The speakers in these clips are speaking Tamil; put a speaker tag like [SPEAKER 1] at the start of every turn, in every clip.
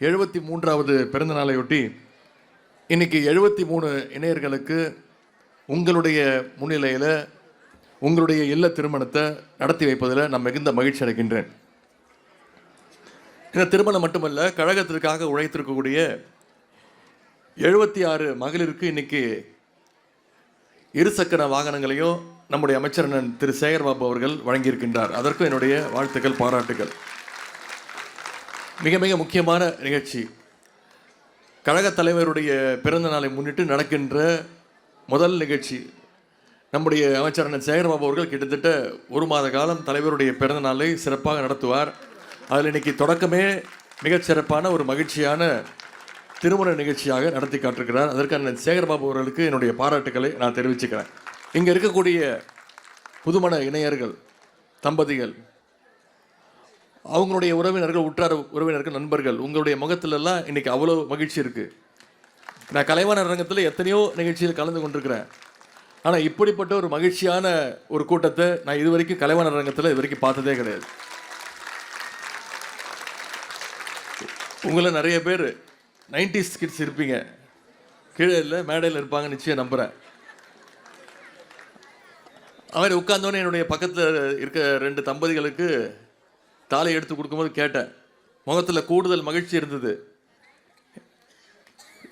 [SPEAKER 1] எழுபத்தி மூன்றாவது பிறந்த நாளையொட்டி இன்னைக்கு எழுபத்தி மூணு இணையர்களுக்கு உங்களுடைய முன்னிலையில் உங்களுடைய இல்ல திருமணத்தை நடத்தி வைப்பதில் நான் மிகுந்த மகிழ்ச்சி அடைகின்றேன். இந்த திருமணம் மட்டுமல்ல கழகத்திற்காக உழைத்திருக்கக்கூடிய எழுபத்தி ஆறு மகளிருக்கு இன்னைக்கு இருசக்கர வாகனங்களையும் நம்முடைய அமைச்சர் திரு திரு சேகர்பாபு அவர்கள் வழங்கியிருக்கின்றார். அதற்கும் என்னுடைய வாழ்த்துக்கள் பாராட்டுகள் மிக மிக முக்கியமான நிகழ்ச்சி. கழகத் தலைவருடைய பிறந்த நாளை முன்னிட்டு நடக்கின்ற முதல் நிகழ்ச்சி. நம்முடைய அமைச்சர் அண்ணன் அவர்கள் கிட்டத்தட்ட ஒரு மாத காலம் தலைவருடைய பிறந்த நாளை சிறப்பாக நடத்துவார். அதில் இன்னைக்கு தொடக்கமே மிகச்சிறப்பான ஒரு மகிழ்ச்சியான திருமண நிகழ்ச்சியாக நடத்தி காட்டிருக்கிறார். அதற்கு அண்ணன் சேகர்பாபு அவர்களுக்கு என்னுடைய பாராட்டுக்களை நான் தெரிவிச்சுக்கிறேன். இங்கே இருக்கக்கூடிய புதுமண இணையர்கள் தம்பதிகள் அவங்களுடைய உறவினர்கள் உற்றார் உறவினர்கள் நண்பர்கள் உங்களுடைய முகத்திலெல்லாம் இன்றைக்கி அவ்வளோ மகிழ்ச்சி இருக்குது நான் கலைவாணர் அரங்கத்தில் எத்தனையோ நிகழ்ச்சியில் கலந்து கொண்டிருக்கிறேன். ஆனால் இப்படிப்பட்ட ஒரு மகிழ்ச்சியான ஒரு கூட்டத்தை நான் இது வரைக்கும் கலைவாணர் அரங்கத்தில் இது வரைக்கும் பார்த்ததே கிடையாது. உங்களை நிறைய பேர் நைன்டிஸ் கிட்ஸ் இருப்பீங்க. கீழே இல்லை மேடையில் இருப்பாங்க நிச்சயம் நம்புகிறேன் அவர் உட்கார்ந்தோன்னே என்னுடைய பக்கத்தில் இருக்க ரெண்டு தம்பதிகளுக்கு தாலி எடுத்து கொடுக்கும்போது கேட்டேன். முகத்தில் கூடுதல் மகிழ்ச்சி இருந்தது.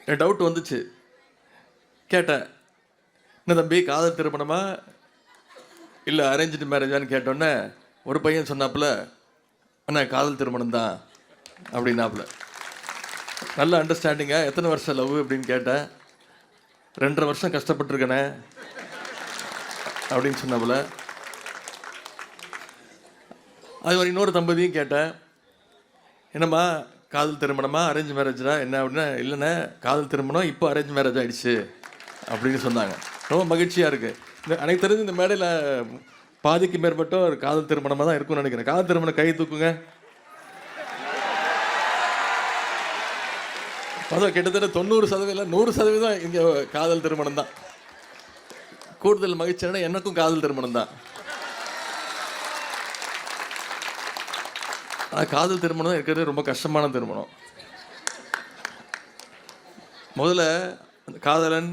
[SPEAKER 1] என் டவுட் வந்துச்சு. கேட்டேன் என்ன தம்பி காதல் திருமணமா? இல்லை அரேஞ்சு மேரேஜான்னு கேட்டோன்னே ஒரு பையன் சொன்னாப்புல அண்ணா காதல் திருமணம் தான் அப்படின்னாப்புல. நல்ல அண்டர்ஸ்டாண்டிங்காக எத்தனை வருஷம் லவ் அப்படின்னு கேட்டேன். ரெண்டரை வருஷம் கஷ்டப்பட்டுருக்கேனே அப்படின்னு சொன்னாப்புல. அது ஒரு இன்னொரு தம்பதியும் கேட்டேன். என்னம்மா காதல் திருமணமா? அரேஞ்ச் மேரேஜா என்ன அப்படின்னா இல்லைண்ணே காதல் திருமணம் இப்போ அரேஞ்ச் மேரேஜ் ஆகிடுச்சு அப்படின்னு சொன்னாங்க. ரொம்ப மகிழ்ச்சியாக இருக்குது இந்த எனக்கு தெரிஞ்சு இந்த மேடையில் பாதிக்கு மேற்பட்ட ஒரு காதல் திருமணமாக தான் இருக்கும்னு நினைக்கிறேன். காதல் திருமணம் கை தூக்குங்க. அதுவும் கிட்டத்தட்ட தொண்ணூறு சதவீதம் நூறு சதவீதம் இங்கே காதல் திருமணம் தான். கூடுதல் மகிழ்ச்சியான எனக்கும் காதல் திருமணம் தான். ஆனால் காதல் திருமணம் இருக்கிறது ரொம்ப கஷ்டமான திருமணம். முதல்ல அந்த காதலன்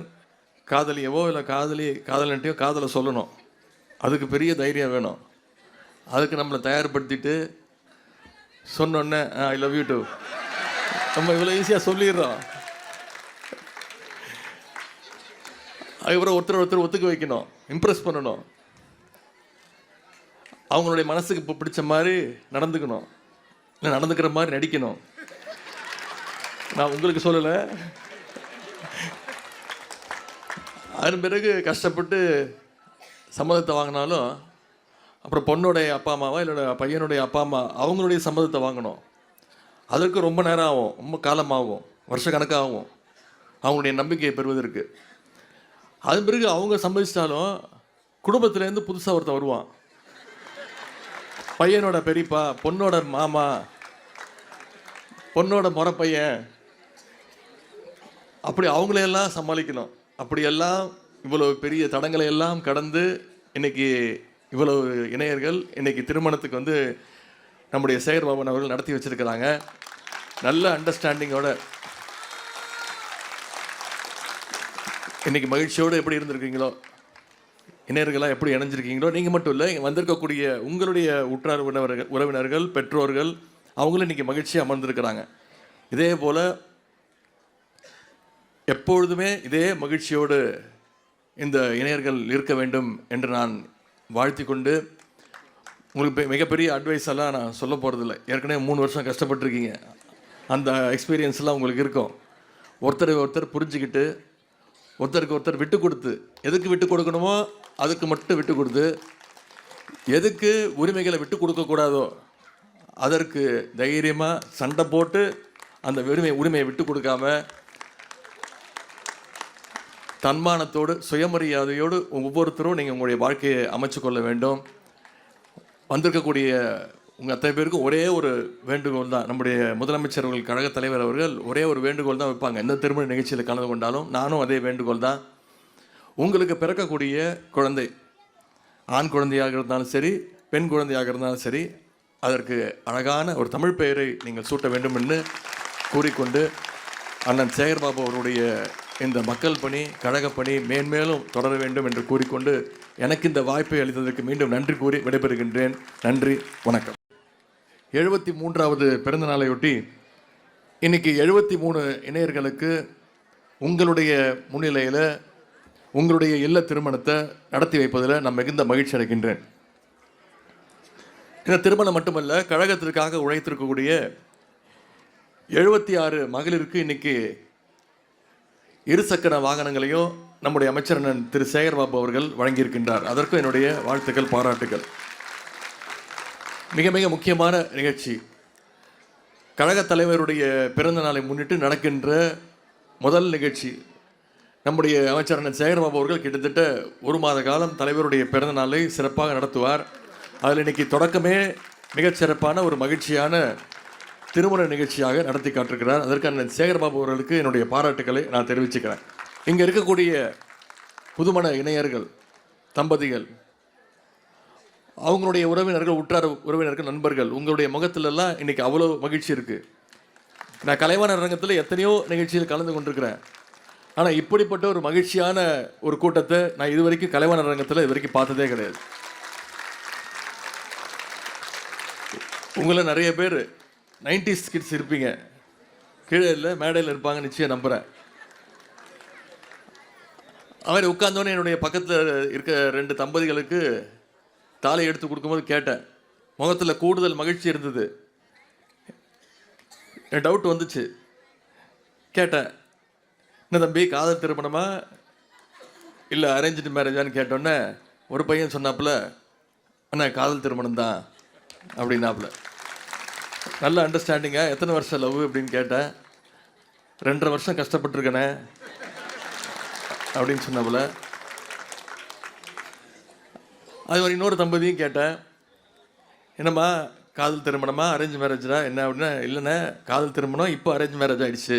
[SPEAKER 1] காதலியவோ இல்லை காதலி காதலன்ட்டையோ காதலை சொல்லணும். அதுக்கு பெரிய தைரியம் வேணும். அதுக்கு நம்மளை தயார்படுத்திட்டு சொன்னோன்னே ஐ லவ் யூ டூ நம்ம இவ்வளோ ஈஸியாக சொல்லிடுறோம். அதுக்கப்புறம் ஒருத்தர் ஒருத்தர் ஒத்துக்க வைக்கணும். இம்ப்ரெஸ் பண்ணணும். அவங்களுடைய மனசுக்கு இப்போ பிடிச்ச மாதிரி நடந்துக்கணும். இல்லை நடந்துக்கிற மாதிரி நடிக்கணும். நான் உங்களுக்கு சொல்லலை. அதன் பிறகு கஷ்டப்பட்டு சம்மதத்தை வாங்கினாலும் அப்புறம் பொண்ணுடைய அப்பா அம்மாவா இல்லை பையனுடைய அப்பா அம்மா அவங்களுடைய சம்மதத்தை வாங்கணும். அதற்கு ரொம்ப நேரம் ஆகும் ரொம்ப காலம் ஆகும் வருஷ கணக்காகும். அவங்களுடைய நம்பிக்கையை பெறுவதற்கு. அதன் பிறகு அவங்க சம்மதிச்சிட்டாலும் குடும்பத்துலேருந்து புதுசாக ஒருத்தன் வருவான். பையனோட பெரியப்பா பொண்ணோட மாமா பொண்ணோட முறை பையன் அப்படி அவங்களையெல்லாம் சமாளிக்கணும். அப்படியெல்லாம் இவ்வளவு பெரிய தடங்களை எல்லாம் கடந்து இன்னைக்கு இவ்வளவு இணையர்கள் இன்னைக்கு திருமணத்துக்கு வந்து நம்முடைய சேகர் பாபன் அவர்கள் நடத்தி வச்சிருக்கிறாங்க. நல்ல அண்டர்ஸ்டாண்டிங்கோட இன்னைக்கு மகிழ்ச்சியோடு எப்படி இருந்திருக்கீங்களோ? இணையர்களாக எப்படி இணைஞ்சிருக்கீங்களோ நீங்கள் மட்டும் இல்லை இங்கே வந்திருக்கக்கூடிய உங்களுடைய உற்றார் உறவினர்கள் உறவினர்கள் பெற்றோர்கள் அவங்களும் இன்றைக்கி மகிழ்ச்சியாக அமர்ந்திருக்கிறாங்க. இதே போல் எப்பொழுதுமே இதே மகிழ்ச்சியோடு இந்த இணையர்கள் இருக்க வேண்டும் என்று நான் வாழ்த்தி கொண்டு உங்களுக்கு பெ- மிகப்பெரிய அட்வைஸ் எல்லாம் நான் சொல்ல போகிறதில்ல ஏற்கனவே மூணு வருஷம் கஷ்டப்பட்டுருக்கீங்க. அந்த எக்ஸ்பீரியன்ஸ்லாம் உங்களுக்கு இருக்கும். ஒருத்தரை ஒருத்தர் புரிஞ்சுக்கிட்டு ஒருத்தருக்கு ஒருத்தர் விட்டு கொடுத்து எதுக்கு விட்டு கொடுக்கணுமோ அதுக்கு மட்டும் விட்டு கொடுத்து எதுக்கு உரிமைகளை விட்டு கொடுக்கக்கூடாதோ அதற்கு தைரியமாக சண்டை போட்டு அந்த உரிமை உரிமையை விட்டு கொடுக்காம தன்மானத்தோடு சுயமரியாதையோடு ஒவ்வொருத்தரும் நீங்கள் உங்களுடைய வாழ்க்கையை அமைச்சு கொள்ள வேண்டும். வந்திருக்கக்கூடிய உங்கள் அத்தனை பேருக்கும் ஒரே ஒரு வேண்டுகோள் தான். நம்முடைய முதலமைச்சர் அவர்கள் கழக தலைவர் அவர்கள் ஒரே ஒரு வேண்டுகோள் தான் வைப்பாங்க. எந்த திருமண நிகழ்ச்சியில் கலந்து கொண்டாலும் நானும் அதே வேண்டுகோள் தான். உங்களுக்கு பிறக்கக்கூடிய குழந்தை ஆண் குழந்தையாக இருந்தாலும் சரி பெண் குழந்தையாக இருந்தாலும் சரி அதற்கு அழகான ஒரு தமிழ் பெயரை நீங்கள் சூட்ட வேண்டும் என்று கூறிக்கொண்டு அண்ணன் சேகர்பாபு அவருடைய இந்த மக்கள் பணி கழகப்பணி மேன்மேலும் தொடர வேண்டும் என்று கூறிக்கொண்டு எனக்கு இந்த வாய்ப்பை அளித்ததற்கு மீண்டும் நன்றி கூறி விடைபெறுகின்றேன். நன்றி வணக்கம். எழுபத்தி மூன்றாவது பிறந்த நாளையொட்டி இன்னைக்கு எழுபத்தி மூணு இணையர்களுக்கு உங்களுடைய முன்னிலையில் உங்களுடைய இல்ல திருமணத்தை நடத்தி வைப்பதில் நான் மிகுந்த மகிழ்ச்சி அடைகின்றேன். இந்த திருமணம் மட்டுமல்ல கழகத்திற்காக உழைத்திருக்கக்கூடிய எழுபத்தி ஆறு மகளிருக்கு இன்னைக்கு இருசக்கர வாகனங்களையும் நம்முடைய அமைச்சர் அண்ணன் திரு சேகர்பாபு அவர்கள் வழங்கியிருக்கின்றார். அதற்கும் என்னுடைய வாழ்த்துக்கள் பாராட்டுகள் மிக மிக முக்கியமான நிகழ்ச்சி. கழகத் தலைவருடைய பிறந்த நாளை முன்னிட்டு நடக்கின்ற முதல் நிகழ்ச்சி. நம்முடைய அமைச்சர் அண்ணன் சேகர்பாபு அவர்கள் கிட்டத்தட்ட ஒரு மாத காலம் தலைவருடைய பிறந்த நாளை சிறப்பாக நடத்துவார். அதில் இன்னைக்கு தொடக்கமே மிகச்சிறப்பான ஒரு மகிழ்ச்சியான திருமண நிகழ்ச்சியாக நடத்தி காட்டிருக்கிறார். அதற்கு அண்ணன் சேகர்பாபு அவர்களுக்கு என்னுடைய பாராட்டுக்களை நான் தெரிவிச்சுக்கிறேன். இங்கே இருக்கக்கூடிய புதுமண இணையர்கள் தம்பதிகள் அவங்களுடைய உறவினர்கள் உற்றார் உறவினர்கள் நண்பர்கள் உங்களுடைய முகத்திலெல்லாம் இன்றைக்கி அவ்வளோ மகிழ்ச்சி இருக்குது நான் கலைவாணர் ரங்கத்தில் எத்தனையோ நிகழ்ச்சியில் கலந்து கொண்டிருக்கிறேன். ஆனால் இப்படிப்பட்ட ஒரு மகிழ்ச்சியான ஒரு கூட்டத்தை நான் இது வரைக்கும் கலைவாணர் ரங்கத்தில் இது வரைக்கும் பார்த்ததே கிடையாது. உங்களை நிறைய பேர் நைன்டிஸ் கிட்ஸ் இருப்பீங்க. கீழே இல்லை மேடையில் இருப்பாங்க நிச்சயம் நம்புகிறேன் அவர் உட்கார்ந்தோன்னே என்னுடைய பக்கத்தில் இருக்க ரெண்டு தம்பதிகளுக்கு தாலை எடுத்து கொடுக்கும்போது கேட்டேன். முகத்தில் கூடுதல் மகிழ்ச்சி இருந்தது. என் டவுட் வந்துச்சு. கேட்டேன் என்ன தம்பி காதல் திருமணமா? இல்லை அரேஞ்சு மேரேஜான்னு கேட்டோன்னே ஒரு பையன் சொன்னாப்புல அண்ணா காதல் திருமணம் தான் அப்படின்னாப்புல. நல்ல அண்டர்ஸ்டாண்டிங்காக எத்தனை வருஷம் லவ் அப்படின்னு கேட்டேன். ரெண்டரை வருஷம் கஷ்டப்பட்டுருக்கேனே அப்படின்னு சொன்னாப்புல. அது ஒரு இன்னொரு தம்பதியும் கேட்டேன். என்னம்மா காதல் திருமணமா அரேஞ்ச் மேரேஜா என்ன அப்படின்னா இல்லைண்ணே காதல் திருமணம் இப்போ அரேஞ்ச் மேரேஜ் ஆகிடுச்சு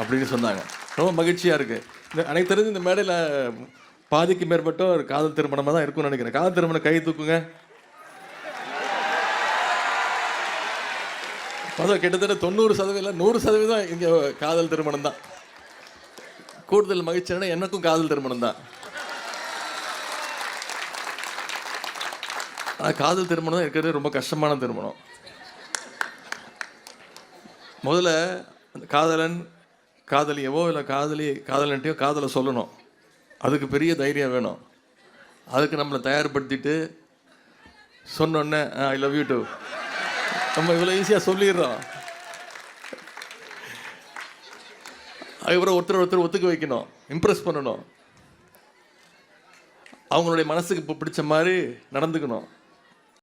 [SPEAKER 1] அப்படின்னு சொன்னாங்க. ரொம்ப மகிழ்ச்சியாக இருக்குது இந்த எனக்கு தெரிஞ்சு இந்த மேடையில் பாதிக்கு மேற்பட்ட ஒரு காதல் திருமணமாக தான் இருக்கும்னு நினைக்கிறேன். காதல் திருமணம் கை தூக்குங்க. அதுவும் கிட்டத்தட்ட தொண்ணூறு சதவீதம் இல்லை நூறு சதவீதம் இங்கே காதல் திருமணம் தான். கூடுதல் மகிழ்ச்சியான எனக்கும் காதல் திருமணம் தான். ஆனால் காதல் திருமணம் தான் இருக்கிறது ரொம்ப கஷ்டமான திருமணம். முதல்ல அந்த காதலன் காதலியவோ இல்லை காதலி காதலன்ட்டையோ காதலை சொல்லணும். அதுக்கு பெரிய தைரியம் வேணும். அதுக்கு நம்மளை தயார்படுத்திட்டு சொன்னோன்னே ஐ லவ் யூ டூ நம்ம இவ்வளோ ஈஸியாக சொல்லிடுறோம். அதுக்கப்புறம் ஒருத்தர் ஒருத்தர் ஒத்துக்க வைக்கணும் இம்ப்ரெஸ் பண்ணணும். அவங்களுடைய மனசுக்கு இப்போ பிடிச்ச மாதிரி நடந்துக்கணும்.